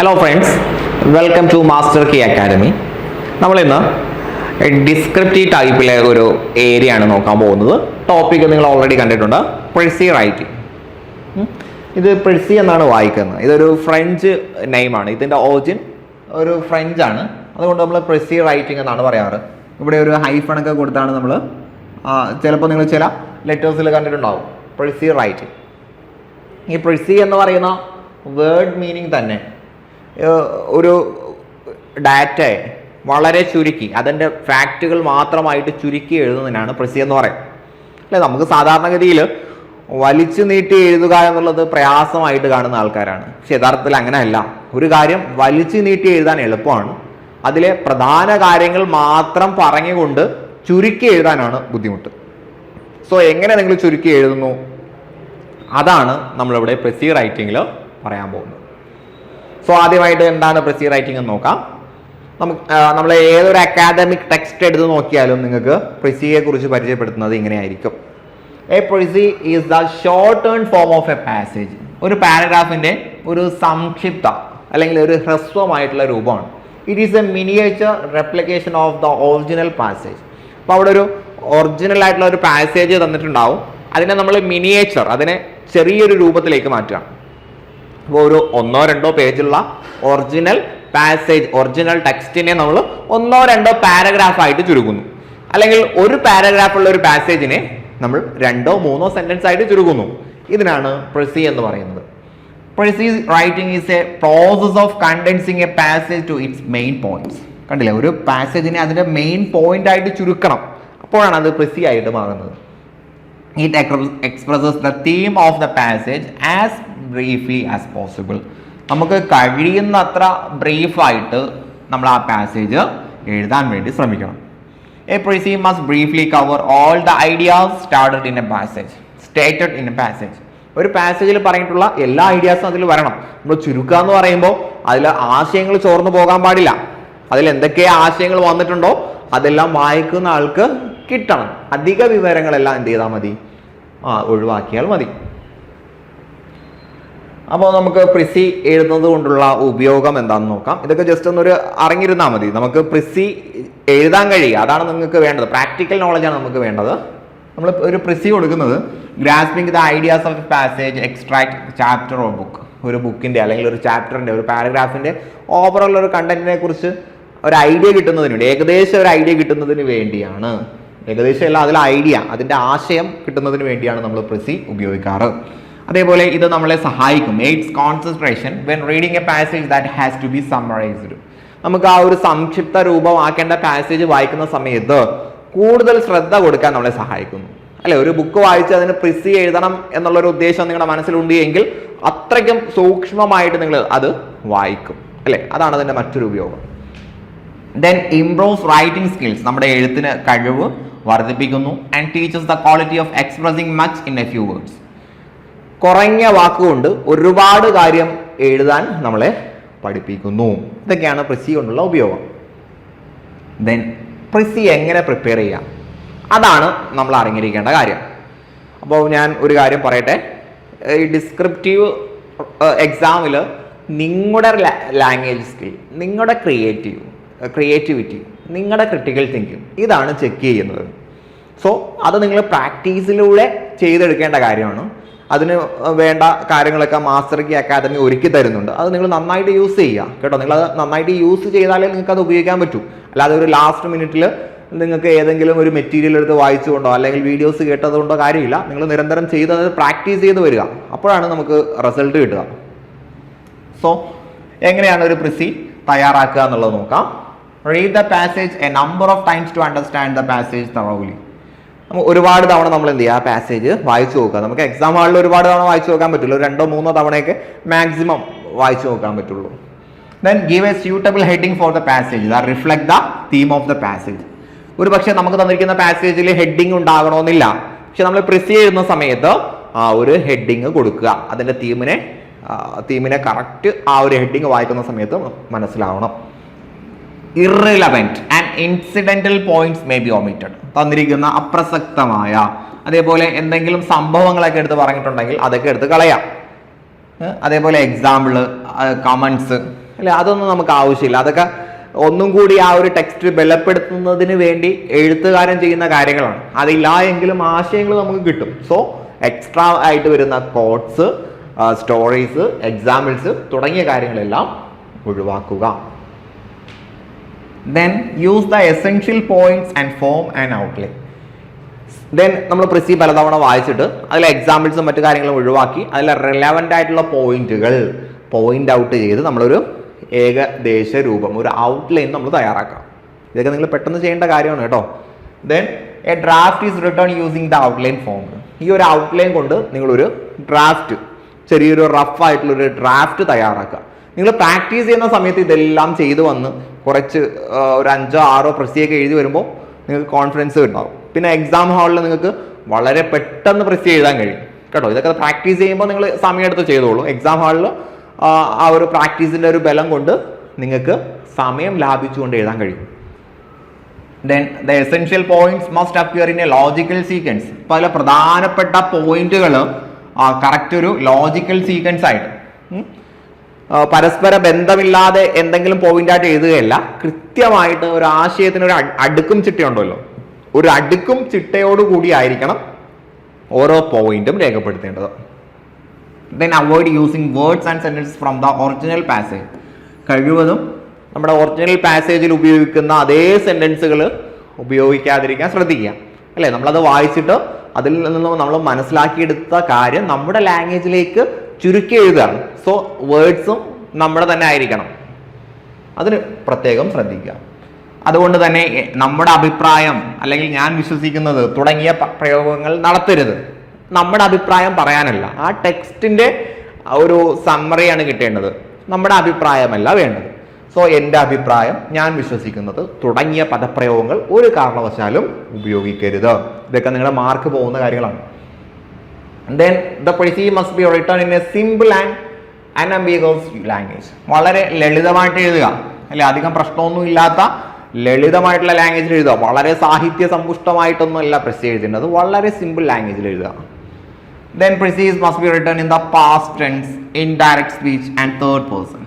Hello friends welcome to master K academy നമ്മളിന്ന് descriptive ടൈപ്പിലെ ഒരു ഏരിയ ആണ് നോക്കാൻ പോകുന്നത്. ടോപ്പിക് നിങ്ങൾ ഓൾറെഡി കണ്ടിട്ടുണ്ട്. പ്രിസി റൈറ്റിംഗ് ഇത് പ്രിസി എന്നാണ് വായിക്കുന്നത്. ഇതൊരു ഫ്രഞ്ച് നെയിമാണ് ഇതിന്റെ ഓറിജിൻ ഒരു ഫ്രഞ്ച് ആണ്. അതുകൊണ്ട് നമ്മൾ പ്രിസി റൈറ്റിംഗ് എന്നാണ് പറയാറ്. ഇവിടെ ഒരു ഹൈഫണൊക്കെ കൊടുത്താണ് നമ്മൾ ചിലപ്പോൾ നിങ്ങൾ ചില ലെറ്റേഴ്സിൽ കണ്ടിട്ടുണ്ടാവും. പ്രിസി റൈറ്റിംഗ് ഈ പ്രിസി എന്ന് പറയുന്ന വേർഡ് മീനിങ് തന്നെ ഒരു ഡാറ്റയെ വളരെ ചുരുക്കി അതിന്റെ ഫാക്റ്റുകൾ മാത്രമായിട്ട് ചുരുക്കി എഴുതുന്നതിനാണ് പ്രസി എന്ന് പറയുന്നത്. അല്ലെ നമുക്ക് സാധാരണഗതിയിൽ വലിച്ചു നീട്ടി എഴുതുക എന്നുള്ളത് പ്രയാസമായിട്ട് കാണുന്ന ആൾക്കാരാണ്. പക്ഷെ യഥാർത്ഥത്തിൽ അങ്ങനെയല്ല. ഒരു കാര്യം വലിച്ചു നീട്ടി എഴുതാൻ എളുപ്പമാണ്. അതിലെ പ്രധാന കാര്യങ്ങൾ മാത്രം പറഞ്ഞുകൊണ്ട് ചുരുക്കി എഴുതാനാണ് ബുദ്ധിമുട്ട്. സോ എങ്ങനെ നിങ്ങൾ ചുരുക്കി എഴുതുന്നു? അതാണ് നമ്മളിവിടെ പ്രസി റൈറ്റിങ്ങിൽ പറയാൻ പോകുന്നത്. സോ ആദ്യമായിട്ട് എന്താണ് പ്രസി റൈറ്റിംഗ് എന്ന് നോക്കാം. നമുക്ക് നമ്മൾ ഏതൊരു അക്കാദമിക് ടെക്സ്റ്റ് എടുത്ത് നോക്കിയാലും നിങ്ങൾക്ക് പ്രിസിയെ കുറിച്ച് പരിചയപ്പെടുത്തുന്നത് ഇങ്ങനെയായിരിക്കും. A precis is the short turn form of a passage ഒരു പാരഗ്രാഫിന്റെ ഒരു സംക്ഷിപ്ത അല്ലെങ്കിൽ ഒരു ഹ്രസ്വമായിട്ടുള്ള രൂപമാണ്. It is a miniature replication of the original passage അപ്പോൾ അവിടെ ഒരു ഒറിജിനൽ ആയിട്ടുള്ള ഒരു പാസേജ് തന്നിട്ടുണ്ടാവും. അതിനെ നമ്മൾ മിനിയേച്ചർ അതിനെ ചെറിയൊരു രൂപത്തിലേക്ക് മാറ്റുക. ഒരു ഒന്നോ രണ്ടോ പേജുള്ള ഒറിജിനൽ പാസേജ് ഒറിജിനൽ ടെക്സ്റ്റിനെ നമ്മൾ ഒന്നോ രണ്ടോ പാരഗ്രാഫായിട്ട് ചുരുക്കുന്നു. അല്ലെങ്കിൽ ഒരു പാരഗ്രാഫുള്ള ഒരു പാസേജിനെ നമ്മൾ രണ്ടോ മൂന്നോ സെന്റൻസ് ആയിട്ട് ചുരുക്കുന്നു. ഇതിനാണ് പ്രസി എന്ന് പറയുന്നത്. Precis writing is a process of condensing a passage to its main points കണ്ടില്ലേ? ഒരു പാസേജിനെ അതിന്റെ മെയിൻ പോയിന്റ് ആയിട്ട് ചുരുക്കണം. അപ്പോഴാണ് അത് പ്രസി ആയിട്ട് മാറുന്നത്. It expresses the theme of the passage as briefly as possible. നമുക്ക് കഴിയുന്നത്ര ബ്രീഫായിട്ട് നമ്മൾ ആ പാസേജ് എഴുതാൻ വേണ്ടി ശ്രമിക്കണം. A precis must briefly cover all the ideas started in a passage stated in a passage ഒരു പാസേജിൽ പറഞ്ഞിട്ടുള്ള എല്ലാ ഐഡിയാസും അതിൽ വരണം. നമ്മൾ ചുരുക്കുക എന്ന് പറയുമ്പോൾ അതിൽ ആശയങ്ങൾ ചോർന്നു പോകാൻ പാടില്ല. അതിൽ എന്തൊക്കെ ആശയങ്ങൾ വന്നിട്ടുണ്ടോ അതെല്ലാം വായിക്കുന്ന ആൾക്ക് കിട്ടണം. അധിക വിവരങ്ങളെല്ലാം എന്ത് ചെയ്താൽ മതി? ആ ഒഴിവാക്കിയാൽ മതി. അപ്പോൾ നമുക്ക് പ്രിസി എഴുതുന്നത് കൊണ്ടുള്ള ഉപയോഗം എന്താണെന്ന് നോക്കാം. ഇതൊക്കെ ജസ്റ്റ് ഒന്നൊരു അറിഞ്ഞിരുന്നാൽ മതി. നമുക്ക് പ്രിസി എഴുതാൻ കഴിയുക. അതാണ് നിങ്ങൾക്ക് വേണ്ടത്. പ്രാക്ടിക്കൽ നോളജാണ് നമുക്ക് വേണ്ടത്. നമ്മൾ ഒരു പ്രിസി കൊടുക്കുന്നത് grasping the ideas of passage extract chapter of book ഒരു ബുക്കിന്റെ അല്ലെങ്കിൽ ഒരു ചാപ്റ്ററിന്റെ ഒരു പാരഗ്രാഫിന്റെ ഓവറോൾ ഒരു കണ്ടന്റിനെ കുറിച്ച് ഒരു ഐഡിയ കിട്ടുന്നതിന് വേണ്ടി ഏകദേശം ഒരു ഐഡിയ കിട്ടുന്നതിന് വേണ്ടിയാണ് ഏകദേശം എല്ലാം അതിൽ ഐഡിയ അതിന്റെ ആശയം കിട്ടുന്നതിന് വേണ്ടിയാണ് നമ്മൾ പ്രസി ഉപയോഗിക്കാറ്. അതേപോലെ ഇത് നമ്മളെ സഹായിക്കും. Aids concentration when reading a passage that has to be summarised നമുക്ക് ആ ഒരു സംക്ഷിപ്ത രൂപമാക്കേണ്ട പാസേജ് വായിക്കുന്ന സമയത്ത് കൂടുതൽ ശ്രദ്ധ കൊടുക്കാൻ നമ്മളെ സഹായിക്കുന്നു. അല്ലെ ഒരു ബുക്ക് വായിച്ച് അതിന് പ്രിസി എഴുതണം എന്നുള്ളൊരു ഉദ്ദേശം നിങ്ങളുടെ മനസ്സിലുണ്ട് എങ്കിൽ അത്രയ്ക്കും സൂക്ഷ്മമായിട്ട് നിങ്ങൾ അത് വായിക്കും. അല്ലെ അതാണ് അതിന്റെ മറ്റൊരു ഉപയോഗം. ദെൻ ഇംപ്രൂവ്സ് റൈറ്റിംഗ് സ്കിൽസ് നമ്മുടെ എഴുത്തിന് കഴിവ് വർദ്ധിപ്പിക്കുന്നു and teachers the quality of expressing much in a few words കുറഞ്ഞ വാക്കുകൊണ്ട് ഒരുപാട് കാര്യം എഴുതാൻ നമ്മളെ പഠിപ്പിക്കുന്നു. ഇതൊക്കെയാണ് പ്രിസി കൊണ്ടുള്ള ഉപയോഗം. ദെൻ പ്രിസി എങ്ങനെ പ്രിപ്പയർ ചെയ്യാം? അതാണ് നമ്മൾ അറിഞ്ഞിരിക്കേണ്ട കാര്യം. അപ്പോൾ ഞാൻ ഒരു കാര്യം പറയട്ടെ. ഈ ഡിസ്ക്രിപ്റ്റീവ് എക്സാമിൽ നിങ്ങളുടെ ലാംഗ്വേജ് സ്കിൽ നിങ്ങളുടെ ക്രിയേറ്റീവ് ക്രിയേറ്റിവിറ്റി നിങ്ങളുടെ ക്രിട്ടിക്കൽ തിങ്കിങ് ഇതാണ് ചെക്ക് ചെയ്യുന്നത്. സോ അത് നിങ്ങൾ പ്രാക്ടീസിലൂടെ ചെയ്തെടുക്കേണ്ട കാര്യമാണ്. അതിന് വേണ്ട കാര്യങ്ങളൊക്കെ മാസ്റ്റർ കി അക്കാദമി ഒരുക്കി തരുന്നുണ്ട്. അത് നിങ്ങൾ നന്നായിട്ട് യൂസ് ചെയ്യുക. കേട്ടോ നിങ്ങൾ അത് നന്നായിട്ട് യൂസ് ചെയ്താലേ നിങ്ങൾക്ക് അത് ഉപയോഗിക്കാൻ പറ്റൂ. അല്ലാതെ ഒരു ലാസ്റ്റ് മിനിറ്റിൽ നിങ്ങൾക്ക് ഏതെങ്കിലും ഒരു മെറ്റീരിയൽ എടുത്ത് വായിച്ചുകൊണ്ടോ അല്ലെങ്കിൽ വീഡിയോസ് കേട്ടതുകൊണ്ടോ കാര്യമില്ല. നിങ്ങൾ നിരന്തരം ചെയ്ത് അത് പ്രാക്ടീസ് ചെയ്ത് വരിക. അപ്പോഴാണ് നമുക്ക് റിസൾട്ട് കിട്ടുക. സോ എങ്ങനെയാണ് ഒരു പ്രിസി തയ്യാറാക്കുക എന്നുള്ളത് നോക്കാം. Read the passage a number of times to understand the passage thoroughly ഒരുപാട് തവണ നമ്മൾ എന്ത് ചെയ്യുക? ആ പാസേജ് വായിച്ചു നോക്കുക. നമുക്ക് എക്സാം ഹാളിൽ ഒരുപാട് തവണ വായിച്ചു നോക്കാൻ പറ്റുള്ളൂ. രണ്ടോ മൂന്നോ തവണയൊക്കെ മാക്സിമം വായിച്ചു നോക്കാൻ പറ്റുള്ളൂ. Then give a suitable heading for the passage the reflect the theme of the passage ഒരു പക്ഷേ നമുക്ക് തന്നിരിക്കുന്ന പാസേജിൽ ഹെഡിങ് ഉണ്ടാകണമെന്നില്ല. പക്ഷെ നമ്മൾ പ്രിസ് ചെയ്യുന്ന സമയത്ത് ആ ഒരു ഹെഡിങ് കൊടുക്കുക. അതിന്റെ തീമിനെ തീമിനെ കറക്റ്റ് ആ ഒരു ഹെഡിങ് വായിക്കുന്ന സമയത്ത് മനസ്സിലാവണം. Irrelevant and incidental points may be omitted തന്നിരിക്കുന്ന അപ്രസക്തമായ അതേപോലെ എന്തെങ്കിലും സംഭവങ്ങളൊക്കെ എടുത്ത് പറഞ്ഞിട്ടുണ്ടെങ്കിൽ അതൊക്കെ എടുത്ത് കളയാം. അതേപോലെ എക്സാമ്പിൾ കമൻസ് അല്ലെ? അതൊന്നും നമുക്ക് ആവശ്യമില്ല. അതൊക്കെ ഒന്നും കൂടി ആ ഒരു ടെക്സ്റ്റ് ബലപ്പെടുത്തുന്നതിന് വേണ്ടി എഴുത്തുകാരൻ ചെയ്യുന്ന കാര്യങ്ങളാണ്. അതില്ല എങ്കിലും ആശയങ്ങൾ നമുക്ക് കിട്ടും. സോ എക്സ്ട്രാ ആയിട്ട് വരുന്ന കോട്ട്സ് സ്റ്റോറീസ് എക്സാമ്പിൾസ് തുടങ്ങിയ കാര്യങ്ങളെല്ലാം ഒഴിവാക്കുക. Then use the essential points and form and outline then നമ്മൾ പ്രിസി പലതവണ വായിച്ചിട്ട് അതിലെ എക്സാമ്പിൾസും മറ്റു കാര്യങ്ങളും ഒഴിവാക്കി അതിലെ റിലവന്റ് ആയിട്ടുള്ള പോയിന്റുകൾ പോയിന്റ് ഔട്ട് ചെയ്ത് നമ്മളൊരു ഏകദേശ രൂപം ഒരു ഔട്ട്ലൈൻ നമ്മൾ തയ്യാറാക്കാം. ഇതൊക്കെ നിങ്ങൾ പെട്ടെന്ന് ചെയ്യേണ്ട കാര്യമാണ് കേട്ടോ. Then a draft is return using the outline form ഈ ഒരു ഔട്ട്ലൈൻ കൊണ്ട് നിങ്ങളൊരു ഡ്രാഫ്റ്റ് ചെറിയൊരു റഫ് ആയിട്ടുള്ളൊരു ഡ്രാഫ്റ്റ് തയ്യാറാക്കുക. നിങ്ങൾ പ്രാക്ടീസ് ചെയ്യുന്ന സമയത്ത് ഇതെല്ലാം ചെയ്തു വന്ന് കുറച്ച് ഒരു അഞ്ചോ ആറോ പ്രസിയൊക്കെ എഴുതി വരുമ്പോൾ നിങ്ങൾക്ക് കോൺഫിഡൻസ് ഉണ്ടാവും പിന്നെ എക്സാം ഹാളിൽ നിങ്ങൾക്ക് വളരെ പെട്ടെന്ന് പ്രസ് എഴുതാൻ കഴിയും. കേട്ടോ ഇതൊക്കെ പ്രാക്ടീസ് ചെയ്യുമ്പോൾ നിങ്ങൾ സമയമെടുത്ത് ചെയ്തോളൂ. എക്സാം ഹാളിൽ ആ ഒരു പ്രാക്ടീസിന്റെ ഒരു ബലം കൊണ്ട് നിങ്ങൾക്ക് സമയം ലാഭിച്ചുകൊണ്ട് എഴുതാൻ കഴിയും. Then the essential points must appear in a logical sequence പല പ്രധാനപ്പെട്ട പോയിന്റുകൾ കറക്റ്റ് ഒരു ലോജിക്കൽ സീക്വൻസ് ആയിട്ട് പരസ്പര ബന്ധമില്ലാതെ എന്തെങ്കിലും പോയിന്റായിട്ട് എഴുതുകയല്ല. കൃത്യമായിട്ട് ഒരു ആശയത്തിന് ഒരു അടുക്കും ചിട്ടയുണ്ടല്ലോ ഒരു അടുക്കും ചിട്ടയോട് കൂടി ആയിരിക്കണം ഓരോ പോയിന്റും രേഖപ്പെടുത്തേണ്ടത്. Then avoid using words and sentence from the original passage കഴിവതും നമ്മുടെ ഒറിജിനൽ പാസേജിൽ ഉപയോഗിക്കുന്ന അതേ സെന്റൻസുകൾ ഉപയോഗിക്കാതിരിക്കാൻ ശ്രദ്ധിക്കുക. അല്ലേ? നമ്മളത് വായിച്ചിട്ട് അതിൽ നിന്നും നമ്മൾ മനസ്സിലാക്കിയെടുത്ത കാര്യം നമ്മുടെ ലാംഗ്വേജിലേക്ക് ചുരുക്കി എഴുതുകയാണ്. സോ വേർഡ്സും നമ്മുടെ തന്നെ ആയിരിക്കണം. അതിന് പ്രത്യേകം ശ്രദ്ധിക്കുക. അതുകൊണ്ട് തന്നെ നമ്മുടെ അഭിപ്രായം അല്ലെങ്കിൽ ഞാൻ വിശ്വസിക്കുന്നത് തുടങ്ങിയ പ്രയോഗങ്ങൾ നടത്തരുത്. നമ്മുടെ അഭിപ്രായം പറയാനല്ല. ആ ടെക്സ്റ്റിന്റെ ഒരു സമ്മറിയാണ് കിട്ടേണ്ടത്. നമ്മുടെ അഭിപ്രായമല്ല വേണ്ടത്. സോ എന്റെ അഭിപ്രായം ഞാൻ വിശ്വസിക്കുന്നത് തുടങ്ങിയ പദപ്രയോഗങ്ങൾ ഒരു കാരണവശാലും ഉപയോഗിക്കരുത്. ഇതൊക്കെ നിങ്ങളുടെ മാർക്ക് പോകുന്ന കാര്യങ്ങളാണ്. Then the precis must be return in a simple and unambiguous language വളരെ ലളിതമായിട്ട് എഴുതുക. അല്ലെ? അധികം പ്രശ്നമൊന്നും ഇല്ലാത്ത ലളിതമായിട്ടുള്ള ലാംഗ്വേജിൽ എഴുതുക. വളരെ സാഹിത്യ സമ്പുഷ്ടമായിട്ടൊന്നുമല്ല പ്രസ് എഴുതേണ്ടത്. വളരെ സിമ്പിൾ ലാംഗ്വേജിൽ എഴുതുക. Then precis must be return in the past tense in direct speech and third person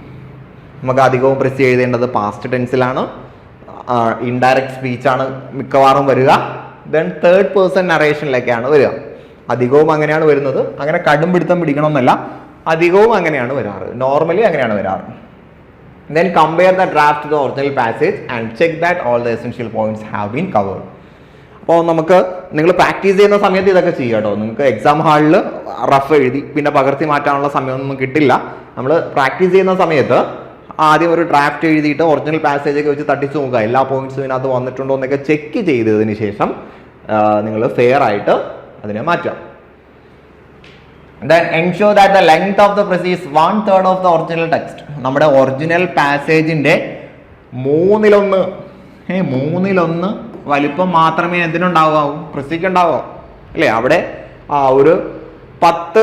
നമുക്ക് അധികവും പ്രസ് എഴുതേണ്ടത് പാസ്റ്റ് ടെൻസിലാണ് ഇൻഡയറക്റ്റ് സ്പീച്ചാണ് മിക്കവാറും വരിക. ദെൻ തേർഡ് പേഴ്സൺ നറേഷനിലേക്കാണ് വരിക. അധികവും അങ്ങനെയാണ് വരുന്നത്. അങ്ങനെ കടും പിടുത്തം പിടിക്കണമെന്നല്ല അധികവും അങ്ങനെയാണ് വരാറ്. നോർമലി അങ്ങനെയാണ് വരാറ്. Then compare the draft the original passage and check that all the essential points have been covered അപ്പോൾ നമുക്ക് നിങ്ങൾ പ്രാക്ടീസ് ചെയ്യുന്ന സമയത്ത് ഇതൊക്കെ ചെയ്യുക കേട്ടോ. നിങ്ങൾക്ക് എക്സാം ഹാളിൽ റഫ് എഴുതി പിന്നെ പകർത്തി മാറ്റാനുള്ള സമയമൊന്നും കിട്ടില്ല. നമ്മൾ പ്രാക്ടീസ് ചെയ്യുന്ന സമയത്ത് ആദ്യം ഒരു ഡ്രാഫ്റ്റ് എഴുതിയിട്ട് ഒറിജിനൽ പാസേജ് ഒക്കെ വെച്ച് തട്ടിച്ച് നോക്കുക. എല്ലാ പോയിന്റ്സും ഇതിനകത്ത് വന്നിട്ടുണ്ടോ എന്നൊക്കെ ചെക്ക് ചെയ്തതിന് ശേഷം നിങ്ങൾ ഫെയർ ആയിട്ട് അതിനെ മാറ്റാം. Ensure that the length of the phrase is one third of the original text. നമ്മുടെ ഒറിജിനൽ പാസേജിന്റെ മൂന്നിലൊന്ന് ഏ മൂന്നിലൊന്ന് വലിപ്പം മാത്രമേ എന്തിനുണ്ടാവാവൂ? പ്രസിക്ക് ഉണ്ടാവോ അല്ലേ? അവിടെ ആ ഒരു പത്ത്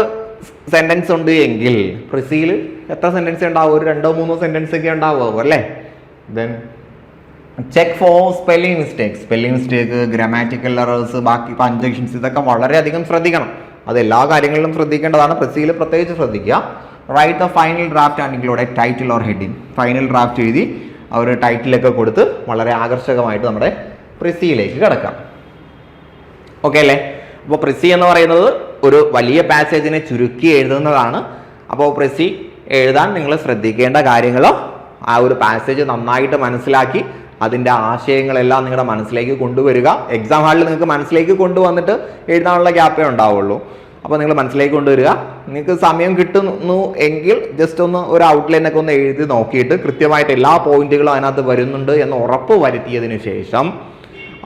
സെന്റൻസ് ഉണ്ട് എങ്കിൽ പ്രസിയിൽ എത്ര സെന്റൻസ് ഉണ്ടാവും? ഒരു രണ്ടോ മൂന്നോ സെന്റൻസ് ഒക്കെ ഉണ്ടാവുമോ അല്ലേ? Then check for spelling mistake spelling mistake grammatical errors ബാക്കി പഞ്ചക്ഷൻസ് ഇതൊക്കെ വളരെയധികം ശ്രദ്ധിക്കണം. അത് എല്ലാ കാര്യങ്ങളിലും ശ്രദ്ധിക്കേണ്ടതാണ്. പ്രസിയിൽ പ്രത്യേകിച്ച് ശ്രദ്ധിക്കുക. Write the final draft and include title or heading final draft എഴുതി ഒരു ടൈറ്റിലൊക്കെ കൊടുത്ത് വളരെ ആകർഷകമായിട്ട് നമ്മുടെ പ്രിസിയിലേക്ക് കിടക്കാം. ഓക്കെ അല്ലേ? അപ്പോൾ പ്രിസി എന്ന് പറയുന്നത് ഒരു വലിയ പാസേജിനെ ചുരുക്കി എഴുതുന്നതാണ്. അപ്പോൾ പ്രിസി എഴുതാൻ നിങ്ങൾ ശ്രദ്ധിക്കേണ്ട കാര്യങ്ങൾ ആ ഒരു പാസേജ് നന്നായിട്ട് മനസ്സിലാക്കി അതിന്റെ ആശയങ്ങളെല്ലാം നിങ്ങളുടെ മനസ്സിലേക്ക് കൊണ്ടുവരിക. എക്സാം ഹാളിൽ നിങ്ങൾക്ക് മനസ്സിലേക്ക് കൊണ്ടുവന്നിട്ട് എഴുതാനുള്ള ഗ്യാപ്പേ ഉണ്ടാവുള്ളൂ. അപ്പോൾ നിങ്ങൾ മനസ്സിലേക്ക് കൊണ്ടുവരിക. നിങ്ങൾക്ക് സമയം കിട്ടുന്നു എങ്കിൽ ജസ്റ്റ് ഒന്ന് ഒരു ഔട്ട്ലൈനൊക്കെ ഒന്ന് എഴുതി നോക്കിയിട്ട് കൃത്യമായിട്ട് എല്ലാ പോയിന്റുകളും അതിനകത്ത് വരുന്നുണ്ട് എന്ന് ഉറപ്പ് വരുത്തിയതിനു ശേഷം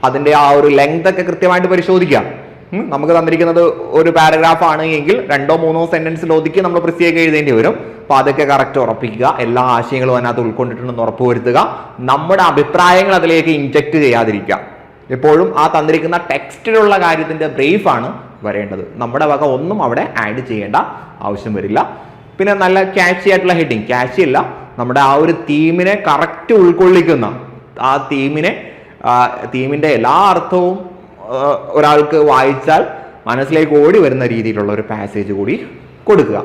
അതിന്റെ ആ ഒരു ലെങ്ത് ഒക്കെ കൃത്യമായിട്ട് പരിശോധിക്കാം നമുക്ക് തന്നിരിക്കുന്നത് ഒരു പാരഗ്രാഫ് ആണ് എങ്കിൽ രണ്ടോ മൂന്നോ സെന്റൻസിൽ ഒതുക്കി നമ്മൾ പ്രത്യേകം എഴുതേണ്ടി വരും. അപ്പൊ അതൊക്കെ കറക്റ്റ് ഉറപ്പിക്കുക. എല്ലാ ആശയങ്ങളും അതിനകത്ത് ഉൾക്കൊണ്ടിട്ടുണ്ടെന്ന് ഉറപ്പുവരുത്തുക. നമ്മുടെ അഭിപ്രായങ്ങൾ അതിലേക്ക് ഇൻജക്ട് ചെയ്യാതിരിക്കുക. എപ്പോഴും ആ തന്നിരിക്കുന്ന ടെക്സ്റ്റിലുള്ള കാര്യത്തിന്റെ ബ്രീഫാണ് വരേണ്ടത്. നമ്മുടെ വക ഒന്നും അവിടെ ആഡ് ചെയ്യേണ്ട ആവശ്യം വരില്ല. പിന്നെ നല്ല ക്യാച്ചി ആയിട്ടുള്ള ഹെഡിങ് ക്യാച്ചി അല്ല. നമ്മുടെ ആ ഒരു തീമിനെ കറക്റ്റ് ഉൾക്കൊള്ളിക്കുന്ന ആ തീമിനെ തീമിന്റെ എല്ലാ അർത്ഥവും ഒരാൾക്ക് വായിച്ചാൽ മനസ്സിലേക്ക് ഓടി വരുന്ന രീതിയിലുള്ള ഒരു പാസേജ് കൂടി കൊടുക്കുക.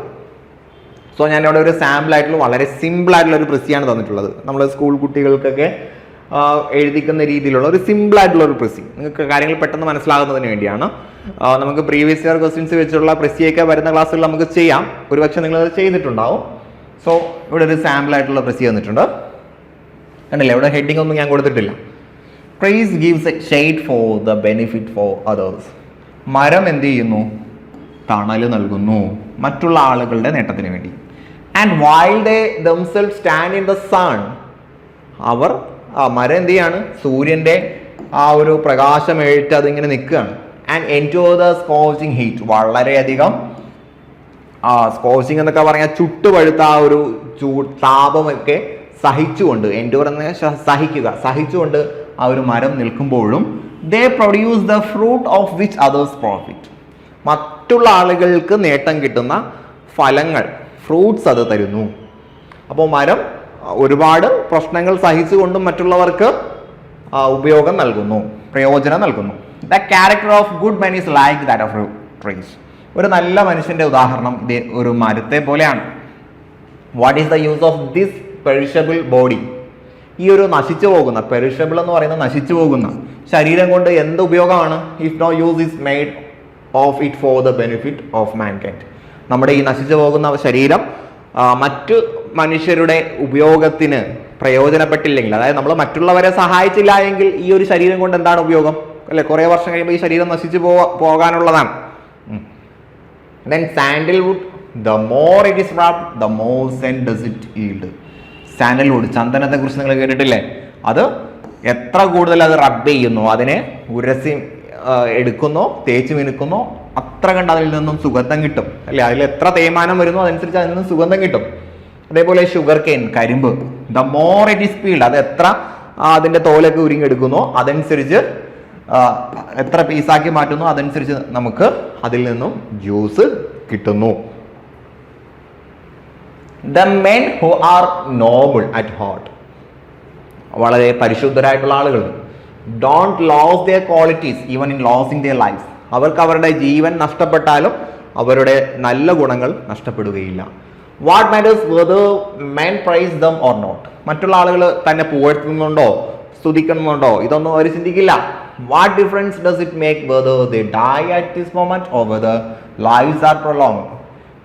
സോ ഞാൻ ഇവിടെ ഒരു സാമ്പിൾ ആയിട്ടുള്ള വളരെ സിമ്പിൾ ആയിട്ടുള്ള ഒരു പ്രസിയാണ് തന്നിട്ടുള്ളത്. നമ്മൾ സ്കൂൾ കുട്ടികൾക്കൊക്കെ എഴുതിക്കുന്ന രീതിയിലുള്ള ഒരു സിമ്പിൾ ആയിട്ടുള്ള ഒരു പ്രസി. നിങ്ങൾക്ക് കാര്യങ്ങൾ പെട്ടെന്ന് മനസ്സിലാകുന്നതിന് വേണ്ടിയാണ്. നമുക്ക് പ്രീവിയസ് ഇയർ ക്വസ്റ്റ്യൻസ് വെച്ചുള്ള പ്രസിയൊക്കെ വരുന്ന ക്ലാസ്സുകൾ നമുക്ക് ചെയ്യാം. ഒരുപക്ഷെ നിങ്ങൾ അത് ചെയ്തിട്ടുണ്ടാവും. സോ ഇവിടെ ഒരു സാമ്പിൾ ആയിട്ടുള്ള പ്രസി തന്നിട്ടുണ്ട്. കണ്ടില്ലേ? ഇവിടെ ഹെഡിങ് ഒന്നും ഞാൻ കൊടുത്തിട്ടില്ല. Price gives shade for the benefit for others മരം എന്ത് ചെയ്യുന്നു? തണൽ നൽകുന്നു മറ്റുള്ള ആളുകളുടെ നേട്ടത്തിന് വേണ്ടി. And while they themselves stand in the sun അവർ ആ മരം എന്ത് ചെയ്യാണ്? സൂര്യന്റെ ആ ഒരു പ്രകാശം ഏറ്റ് അതിങ്ങനെ നിൽക്കുകയാണ്. ആൻഡ് എൻജോ ദ സ്കോച്ചിങ് ഹീറ്റ് വളരെയധികം ആ സ്കോച്ചിങ് എന്നൊക്കെ പറഞ്ഞാൽ ചുട്ടുപഴുത്ത ആ ഒരു ചൂ താപമൊക്കെ സഹിച്ചുകൊണ്ട് എൻഡോർ എന്ന സഹിക്കുക സഹിച്ചുകൊണ്ട് ആ ഒരു മരം നിൽക്കുമ്പോഴും they produce the fruit of which others profit മറ്റുള്ള ആളുകൾക്ക് നേട്ടം കിട്ടുന്ന ഫലങ്ങൾ ഫ്രൂട്ട്സ് അത് തരുന്നു. അപ്പോൾ മരം ഒരുപാട് പ്രശ്നങ്ങൾ സഹിച്ചുകൊണ്ടും മറ്റുള്ളവർക്ക് ഉപയോഗം നൽകുന്നു പ്രയോജനം നൽകുന്നു. The character of good men is like that of trees ഒരു നല്ല മനുഷ്യന്റെ ഉദാഹരണം ഇത് ഒരു മരത്തെ പോലെയാണ്. What is the use of this perishable body ഈ ഒരു നശിച്ചു പോകുന്ന പെരിഷബിൾ എന്ന് പറയുന്ന നശിച്ചു പോകുന്ന ശരീരം കൊണ്ട് എന്ത് ഉപയോഗമാണ്? If no use is made of it for the benefit of mankind നമ്മുടെ ഈ നശിച്ചു പോകുന്ന ശരീരം മറ്റു മനുഷ്യരുടെ ഉപയോഗത്തിന് പ്രയോജനപ്പെട്ടില്ലെങ്കിൽ അതായത് നമ്മൾ മറ്റുള്ളവരെ സഹായിച്ചില്ല എങ്കിൽ ഈ ഒരു ശരീരം കൊണ്ട് എന്താണ് ഉപയോഗം? അല്ലെ? കുറേ വർഷം കഴിയുമ്പോൾ ഈ ശരീരം നശിച്ചു പോവാ പോകാനുള്ളതാണ്. Then then the more it is the more more does it it sandalwood ചന്ദനത്തെ കുറിച്ച് നിങ്ങൾ കേട്ടിട്ടില്ലേ? അത് എത്ര കൂടുതൽ അത് റബ് ചെയ്യുന്നു അതിനെ ഉരസി എടുക്കുന്നു തേച്ച് മിനുക്കുന്നോ അത്ര കണ്ട് അതിൽ നിന്നും സുഗന്ധം കിട്ടും. അല്ലെ? അതിൽ എത്ര തേയ്മാനം വരുന്നു അതനുസരിച്ച് അതിൽ നിന്നും സുഗന്ധം കിട്ടും. അതേപോലെ ഷുഗർ കെയിൻ കരിമ്പ് the more it is peeled അത് എത്ര അതിന്റെ തോലൊക്കെ ഉരിങ്ങെടുക്കുന്നോ അതനുസരിച്ച് എത്ര പീസാക്കി മാറ്റുന്നു അതനുസരിച്ച് നമുക്ക് അതിൽ നിന്നും ജ്യൂസ് കിട്ടുന്നു. The men who are noble at heart വളരെ പരിശുദ്ധരായിട്ടുള്ള ആളുകൾ. Don't lose their qualities even in losing their life അവർക്ക് അവരുടെ ജീവൻ നഷ്ടപ്പെട്ടാലും അവരുടെ നല്ല ഗുണങ്ങൾ നഷ്ടപ്പെടുകയില്ല. What matters whether men praise them or not മറ്റുള്ള ആളുകൾ തന്നെ പുകഴ്ത്തുന്നുണ്ടോ? സ്തുതിക്കുന്നുണ്ടോ? ഇതൊന്നും അവർ ചിന്തിക്കില്ല. What difference does it make whether the die at this moment or whether lifes are prolong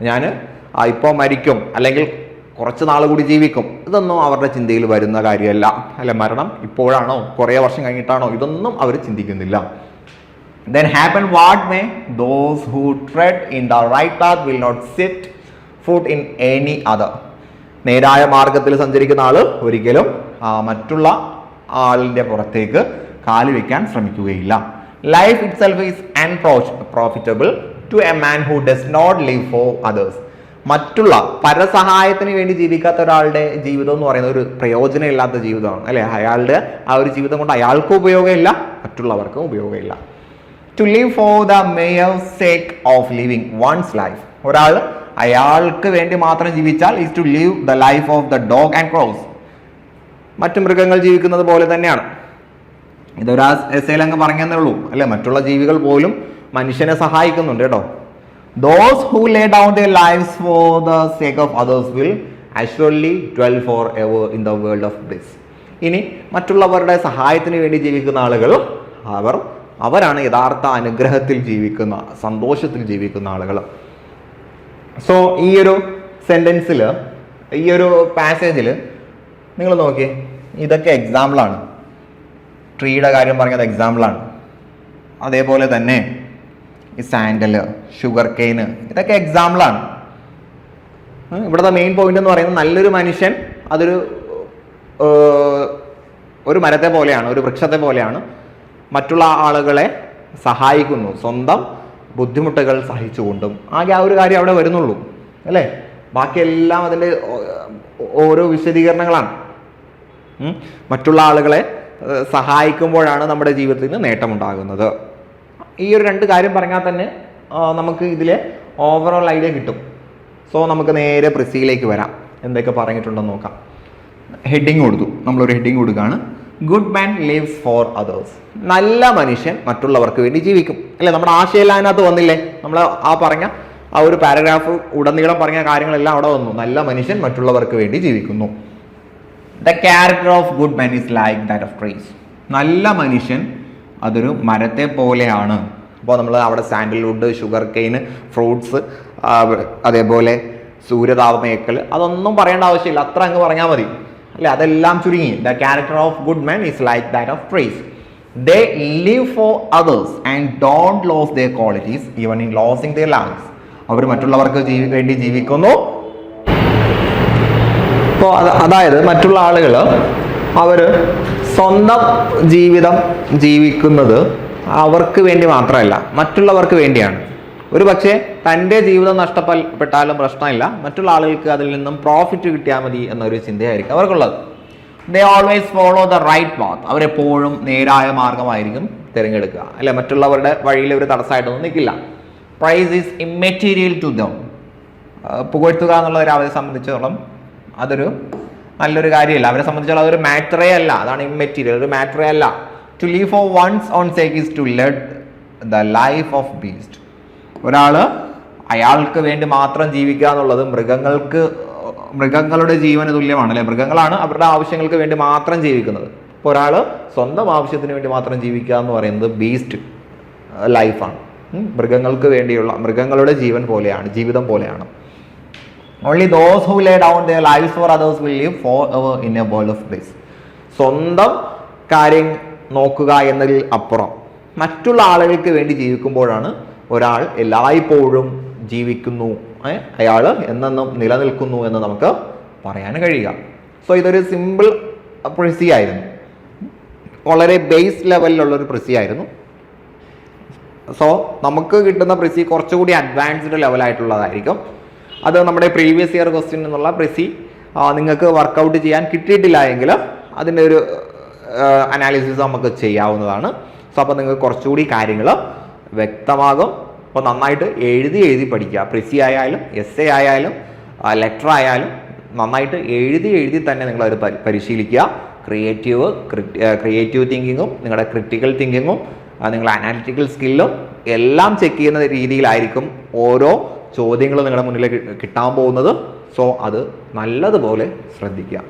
ഞാൻ ഇപ്പോൾ മരിക്കും. അല്ലെങ്കിൽ കുറച്ച് നാൾ കൂടി ജീവിക്കും. ഇതൊന്നും അവരുടെ ചിന്തയിൽ വരുന്ന കാര്യമല്ല. അല്ലെ മരണം ഇപ്പോഴാണോ? കുറേ വർഷം കഴിഞ്ഞിട്ടാണോ? ഇതൊന്നും അവർ ചിന്തിക്കുന്നില്ല. Then happen what may those who tread in the right path will not sit foot in any other. നേരായ മാർഗത്തിൽ സഞ്ചരിക്കുന്ന ആൾ ഒരിക്കലും ആ, മറ്റുള്ള ആളിന്റെ പുറത്തേക്ക് കാൽ വയ്ക്കാൻ ശ്രമിക്കുകയില്ല. Life itself is profitable to a man who does not live for others മറ്റുള്ള പരസഹായത്തിന് വേണ്ടി ജീവിക്കാത്ത ഒരാളുടെ ജീവിതം എന്ന് പറയുന്നത് ഒരു പ്രയോജനമില്ലാത്ത ജീവിതമാണ് അല്ലെ? അയാളുടെ ആ ഒരു ജീവിതം കൊണ്ട് അയാൾക്കും ഉപയോഗമില്ല മറ്റുള്ളവർക്കും ഉപയോഗമില്ല. To live for the mere sake of living one's life ഒരാൾ അയാൾക്ക് വേണ്ടി മാത്രം ജീവിച്ചാൽ is to live the life of the dog and crows മറ്റു മൃഗങ്ങൾ ജീവിക്കുന്നത് പോലെ തന്നെയാണ്. ഇതൊരു എസ്സേൽ അങ്ങ് പറഞ്ഞെന്നേ ഉള്ളൂ അല്ലെ? മറ്റുള്ള ജീവികൾ പോലും മനുഷ്യനെ സഹായിക്കുന്നുണ്ട് കേട്ടോ. Those who lay down the lives for the sake of others will assuredly dwell for ever in the world of bliss ഇനി മറ്റുള്ളവരുടെ സഹായത്തിന് വേണ്ടി ജീവിക്കുന്ന ആളുകൾ അവർ അവരാണ് യഥാർത്ഥ അനുഗ്രഹത്തിൽ ജീവിക്കുന്ന സന്തോഷത്തിൽ ജീവിക്കുന്ന ആളുകൾ. സോ ഈ ഒരു സെന്റൻസിൽ ഈ ഒരു പാസേജിൽ നിങ്ങൾ നോക്കിയേ ഇതൊക്കെ എക്സാമ്പിളാണ് ട്രീയുടെ കാര്യം പറഞ്ഞത് എക്സാമ്പിളാണ് അതേപോലെ തന്നെ ഈ സാൻഡൽ ഷുഗർ കെയിന് ഇതൊക്കെ എക്സാമ്പിളാണ് ഇവിടുത്തെ മെയിൻ പോയിന്റ് എന്ന് പറയുന്നത് നല്ലൊരു മനുഷ്യൻ അതൊരു ഒരു മരത്തെ പോലെയാണ് ഒരു വൃക്ഷത്തെ പോലെയാണ്. മറ്റുള്ള ആളുകളെ സഹായിക്കുന്നു. സ്വന്തം ബുദ്ധിമുട്ടുകൾ സഹിച്ചുകൊണ്ടും. ആകെ ആ ഒരു കാര്യം അവിടെ വരുന്നുള്ളൂ. അല്ലേ? ബാക്കിയെല്ലാം അതിന്റെ ഓരോ വിശദീകരണങ്ങളാണ്. മറ്റുള്ള ആളുകളെ സഹായിക്കുമ്പോഴാണ് നമ്മുടെ ജീവിതത്തിന് നേട്ടമുണ്ടാകുന്നത്. ഈ ഒരു രണ്ട് കാര്യം പറഞ്ഞാൽ തന്നെ നമുക്ക് ഇതിലെ ഓവറോൾ ഐഡിയ കിട്ടും. സോ നമുക്ക് നേരെ പ്രിസിയിലേക്ക് വരാം. എന്തൊക്കെ പറഞ്ഞിട്ടുണ്ടെന്ന് നോക്കാം. ഹെഡിങ് കൊടുത്തു. നമ്മളൊരു ഹെഡിങ് കൊടുക്കുകയാണ്. Good man lives for others നല്ല മനുഷ്യൻ മറ്റുള്ളവർക്ക് വേണ്ടി ജീവിക്കും. അല്ലേ? നമ്മുടെ ആശയമെല്ലാം അതിനകത്ത് വന്നില്ലേ? നമ്മൾ ആ പറഞ്ഞ ആ ഒരു പാരഗ്രാഫ് ഉടനീളം പറഞ്ഞ കാര്യങ്ങളെല്ലാം അവിടെ വന്നു. നല്ല മനുഷ്യൻ മറ്റുള്ളവർക്ക് വേണ്ടി ജീവിക്കുന്നു. The character of good man is like that of trees നല്ല മനുഷ്യൻ അതൊരു മരത്തെ പോലെയാണ്. അപ്പോൾ നമ്മൾ അവിടെ സാൻഡൽവുഡ് ഷുഗർ കെയിൻ ഫ്രൂട്ട്സ് അതേപോലെ സൂര്യതാപമേക്കൽ അതൊന്നും പറയേണ്ട ആവശ്യമില്ല. അത്ര അങ്ങ് പറഞ്ഞാൽ മതി. അല്ലേ? അതെല്ലാം ചുരുങ്ങി. The character of good man is like that of trees they live for others and don't lose the qualities even in losing the lungs അവർ മറ്റുള്ളവർക്ക് ജീവി വേണ്ടി ജീവിക്കുന്നു. അപ്പോൾ അതായത് മറ്റുള്ള ആളുകൾ അവർ സ്വന്തം ജീവിതം ജീവിക്കുന്നത് അവർക്ക് വേണ്ടി മാത്രമല്ല മറ്റുള്ളവർക്ക് വേണ്ടിയാണ്. ഒരു പക്ഷേ തന്റെ ജീവിതം നഷ്ടപ്പെട്ടാലും പ്രശ്നമില്ല. മറ്റുള്ള ആളുകൾക്ക് അതിൽ നിന്നും പ്രോഫിറ്റ് കിട്ടിയാൽ മതി എന്നൊരു ചിന്തയായിരിക്കും അവർക്കുള്ളത്. They always follow the right path അവരെപ്പോഴും നേരായ മാർഗമായിരിക്കും തിരഞ്ഞെടുക്കുക. അല്ലെ മറ്റുള്ളവരുടെ വഴിയിൽ ഒരു തടസ്സമായിട്ടൊന്നും നിൽക്കില്ല. Praise is immaterial to them പുകഴ്ത്തുക എന്നുള്ളത് അവരെ സംബന്ധിച്ചോളം അതൊരു നല്ലൊരു കാര്യമല്ല. അവരെ സംബന്ധിച്ചോളം അതൊരു മാറ്ററേ അല്ല. അതാണ് ഇമ്മെറ്റീരിയൽ ഒരു മാറ്ററേ അല്ല. To live for one's own sake is to lead the life of beast ഒരാൾ അയാൾക്ക് വേണ്ടി മാത്രം ജീവിക്കുക എന്നുള്ളത് മൃഗങ്ങൾക്ക് മൃഗങ്ങളുടെ ജീവന തുല്യമാണ് അല്ലെ? മൃഗങ്ങളാണ് അവരുടെ ആവശ്യങ്ങൾക്ക് വേണ്ടി മാത്രം ജീവിക്കുന്നത്. അപ്പോൾ ഒരാൾ സ്വന്തം ആവശ്യത്തിന് വേണ്ടി മാത്രം ജീവിക്കുക എന്ന് പറയുന്നത് ബീസ്റ്റ് ലൈഫാണ് മൃഗങ്ങൾക്ക് വേണ്ടിയുള്ള മൃഗങ്ങളുടെ ജീവൻ പോലെയാണ് ജീവിതം പോലെയാണ്. Only those who lay down their life for others will live for ever in a world of bliss സ്വന്തം കാര്യം നോക്കുക എന്നതിൽ അപ്പുറം. മറ്റുള്ള ആളുകൾക്ക് വേണ്ടി ജീവിക്കുമ്പോഴാണ് ഒരാൾ എല്ലായ്പ്പോഴും ജീവിക്കുന്നു അയാൾ എന്നെന്നും നിലനിൽക്കുന്നു എന്ന് നമുക്ക് പറയാൻ കഴിയുക. സോ ഇതൊരു സിമ്പിൾ പ്രസി ആയിരുന്നു. വളരെ ബേസ് ലെവലിലുള്ള ഒരു പ്രിസി ആയിരുന്നു. സോ നമുക്ക് കിട്ടുന്ന പ്രസി കുറച്ചുകൂടി അഡ്വാൻസ്ഡ് ലെവലായിട്ടുള്ളതായിരിക്കും അത് നമ്മുടെ പ്രീവിയസ് ഇയർ ക്വസ്റ്റ്യൻ എന്നുള്ള പ്രിസി നിങ്ങൾക്ക് വർക്കൗട്ട് ചെയ്യാൻ കിട്ടിയിട്ടില്ല എങ്കിൽ അതിന്റെ ഒരു അനാലിസിസ് നമുക്ക് ചെയ്യാവുന്നതാണ്. സോ അപ്പോൾ നിങ്ങൾക്ക് കുറച്ചുകൂടി കാര്യങ്ങൾ വ്യക്തമാകും. അപ്പോൾ നന്നായിട്ട് എഴുതി എഴുതി പഠിക്കുക. പ്രിസി ആയാലും എസ് എ ആയാലും ലെറ്റർ ആയാലും നന്നായിട്ട് എഴുതി എഴുതി തന്നെ നിങ്ങളത് പരിശീലിക്കുക. ക്രിയേറ്റീവ് ക്രിയേറ്റീവ് തിങ്കിങ്ങും നിങ്ങളുടെ ക്രിട്ടിക്കൽ തിങ്കിങ്ങും നിങ്ങളുടെ അനാലിറ്റിക്കൽ സ്കില്ലും എല്ലാം ചെക്ക് ചെയ്യുന്ന രീതിയിലായിരിക്കും ഓരോ ചോദ്യങ്ങൾ നിങ്ങളുടെ മുന്നിലേക്ക് കിട്ടാൻ പോകുന്നത്. സോ അത് നല്ലതുപോലെ ശ്രദ്ധിക്കുക.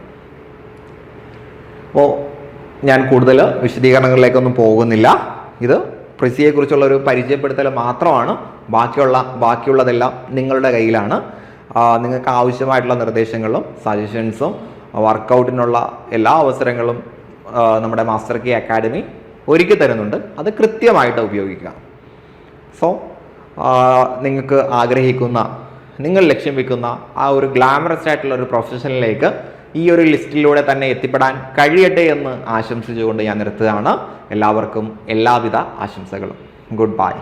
അപ്പോൾ ഞാൻ കൂടുതൽ വിശദീകരണങ്ങളിലേക്കൊന്നും പോകുന്നില്ല. ഇത് പ്രിസിയെക്കുറിച്ചുള്ള ഒരു പരിചയപ്പെടുത്തൽ മാത്രമാണ്. ബാക്കിയുള്ള ബാക്കിയുള്ളതെല്ലാം നിങ്ങളുടെ കയ്യിലാണ്. നിങ്ങൾക്ക് ആവശ്യമായിട്ടുള്ള നിർദ്ദേശങ്ങളും സജഷൻസും വർക്കൗട്ടിനുള്ള എല്ലാ അവസരങ്ങളും നമ്മുടെ മാസ്റ്റർ കി അക്കാഡമി ഒരുക്കി തരുന്നുണ്ട്. അത് കൃത്യമായിട്ട് ഉപയോഗിക്കുക. സോ നിങ്ങൾക്ക് ആഗ്രഹിക്കുന്ന നിങ്ങൾ ലക്ഷ്യം വെക്കുന്ന ആ ഒരു ഗ്ലാമറസ് ആയിട്ടുള്ള ഒരു പ്രൊഫഷനിലേക്ക് ഈ ഒരു ലിസ്റ്റിലൂടെ തന്നെ എത്തിപ്പെടാൻ കഴിയട്ടെ എന്ന് ആശംസിച്ചുകൊണ്ട് ഞാൻ നിർത്തുകയാണ്. എല്ലാവർക്കും എല്ലാവിധ ആശംസകളും. Good bye